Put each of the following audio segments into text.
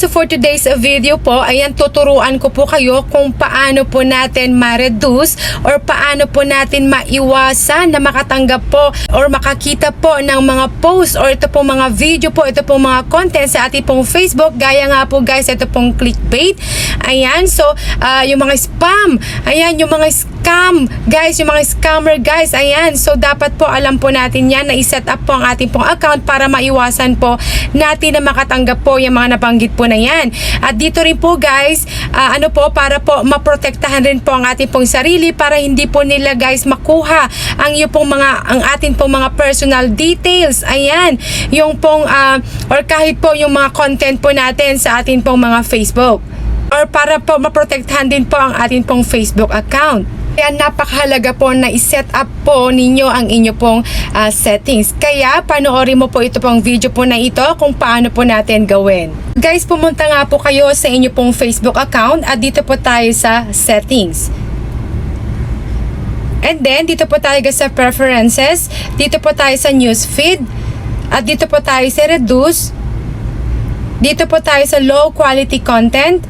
so for today's video po, ayan, tuturuan ko po kayo kung paano po natin ma-reduce or paano po natin maiwasan na makatanggap po or makakita po ng mga post or ito po mga video po, ito po mga content sa ating pong Facebook. Gaya nga po guys, ito pong clickbait. Ayan, so ah, yung mga spam, ayan, yung mga scam, guys, yung mga scammer guys, ayan. So dapat po alam po natin yan na i-set up po ang ating pong account para maiwasan po natin na makatanggap po yung mga nabanggit po na yan. At dito rin po guys, ah, ano po, para po maprotektahan rin po ang ating pong sarili para hindi po nila guys makuha ang yung pong mga, ang ating pong mga personal details. Ayan, yung pong, ah, or kahit po yung mga content po natin sa ating pong mga Facebook or para po maprotektahan din po ang ating pong Facebook account. Kaya napakahalaga po na i-set up po ninyo ang inyo pong ah, settings. Kaya panoorin mo po ito pong video po na ito kung paano po natin gawin. Guys, pumunta nga po kayo sa inyo pong Facebook account at dito po tayo sa settings. And then, dito po tayo sa preferences. Dito po tayo sa news feed. At dito po tayo sa reduce. Dito po tayo sa low quality content.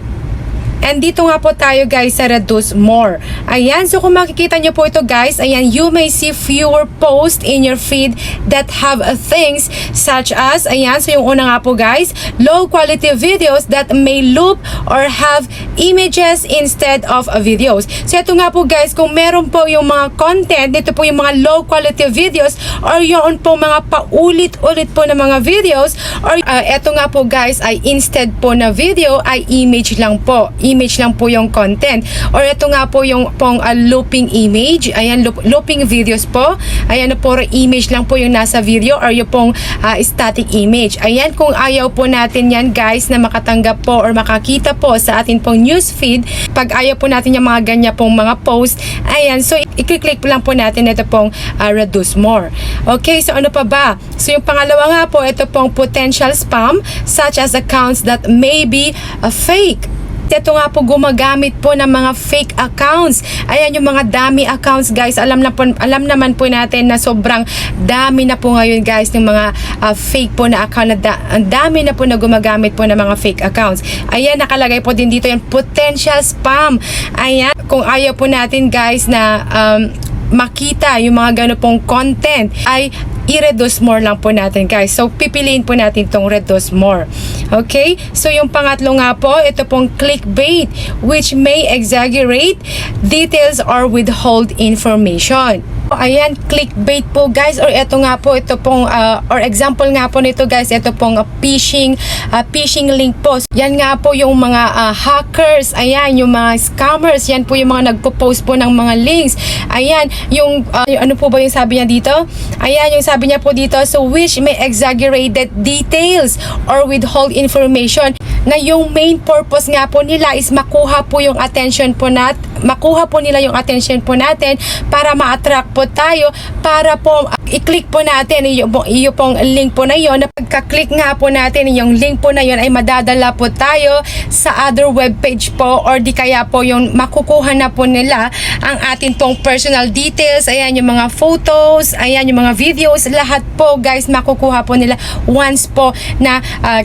And dito nga po tayo guys sa reduce more. Ayan, so kung makikita nyo po ito guys, ayan, you may see fewer posts in your feed that have uh, things such as, ayan, so yung una nga po guys, low quality videos that may loop or have images instead of uh, videos. So ito nga po guys, kung meron po yung mga content, dito po yung mga low quality videos or yung po mga paulit-ulit po na mga videos or uh, ito nga po guys ay instead po na video ay image lang po image lang po yung content. Or ito nga po yung pong uh, looping image. Ayan, loop, looping videos po. Ayan po, image lang po yung nasa video or yung pong uh, static image. Ayan, kung ayaw po natin yan guys na makatanggap po or makakita po sa atin pong news feed, pag ayaw po natin yung mga ganyan pong mga post, ayan, so i-click lang po natin ito pong uh, reduce more. Okay, so ano pa ba? So yung pangalawa nga po, ito pong potential spam such as accounts that may be uh, fake ito nga po gumagamit po ng mga fake accounts. Ayan yung mga dummy accounts guys. Alam na po, alam naman po natin na sobrang dami na po ngayon guys ng mga uh, fake po na account da, ang dami na po na gumagamit po ng mga fake accounts. Ayan nakalagay po din dito yung potential spam. Ayan kung ayaw po natin guys na um, makita yung mga gano pong content ay i-reduce more lang po natin guys. So, pipiliin po natin itong reduce more. Okay? So, yung pangatlo nga po, ito pong clickbait which may exaggerate details or withhold information. Ayan, clickbait po guys or ito nga po, ito pong uh, or example nga po nito guys, ito pong uh, phishing uh, phishing link po. Yan nga po yung mga uh, hackers, ayan, yung mga scammers, yan po yung mga nagpo-post po ng mga links. Ayan, yung uh, ano po ba yung sabi niya dito? Ayan, yung sabi niya po dito, so which may exaggerated details or withhold information na yung main purpose nga po nila is makuha po yung attention po nat makuha po nila yung attention po natin para ma-attract po tayo para po uh, i-click po natin yung, yung pong link po na yon na pagka-click nga po natin yung link po na yon ay madadala po tayo sa other web page po or di kaya po yung makukuha na po nila ang atin pong personal details. Ayan yung mga photos ayan yung mga videos. Lahat po guys makukuha po nila once po na uh,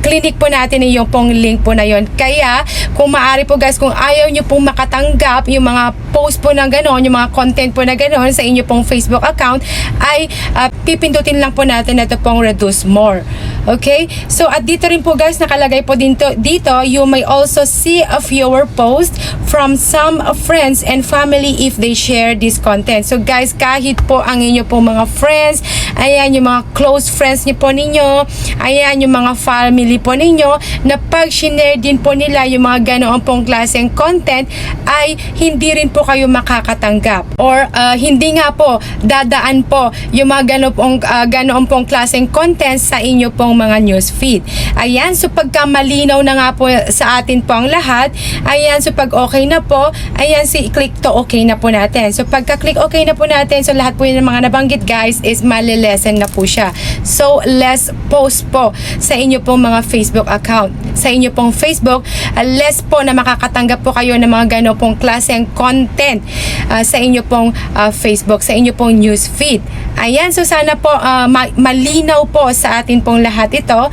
clinic po natin yung pong link po na yon. Kaya, kung maaari po guys, kung ayaw nyo pong makatanggap yung mga post po na gano'n, yung mga content po na gano'n sa inyo pong Facebook account, ay uh, pipindutin lang po natin ito pong reduce more. Okay? So, at dito rin po guys, nakalagay po dito, dito you may also see a fewer post from some friends and family if they share this content. So, guys, kahit po ang inyo pong mga friends, ayan, yung mga close friends niyo po ninyo, ayan, yung mga family po ninyo, na pag share din po nila yung mga ganoon pong klaseng content, ay hindi rin po kayo makakatanggap. Or, uh, hindi nga po, dadaan po yung mga ganoon pong, uh, ganoon pong klaseng content sa inyo pong mga news feed. Ayan, so pagka malinaw na nga po sa atin po ang lahat, ayan, so pag okay na po, ayan, si click to okay na po natin. So pagka-click okay na po natin, so lahat po yung mga nabanggit guys is malilesen na po siya. So less post po sa inyo pong mga Facebook account. Sa inyo pong Facebook, uh, less po na makakatanggap po kayo ng mga gano'n pong klaseng content uh, sa inyo pong uh, Facebook, sa inyo pong news feed. Ayan, so sana po uh, ma- malinaw po sa atin pong lahat ito.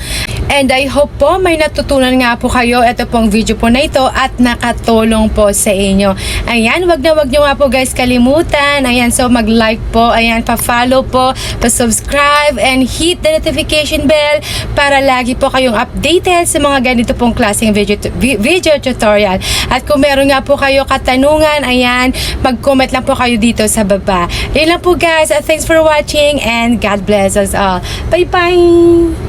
And I hope po may natutunan nga po kayo ito pong video po na ito at nakatulong po sa inyo. Ayan, wag na wag nyo nga po guys kalimutan. Ayan, so mag-like po. Ayan, pa-follow po, pa-subscribe and hit the notification bell para lagi po kayong updated sa mga ganito pong klaseng video, vi- video tutorial. At kung meron nga po kayo katanungan, ayan, mag-comment lang po kayo dito sa baba. Yun lang po guys. Thanks for watching and God bless us all. Bye-bye!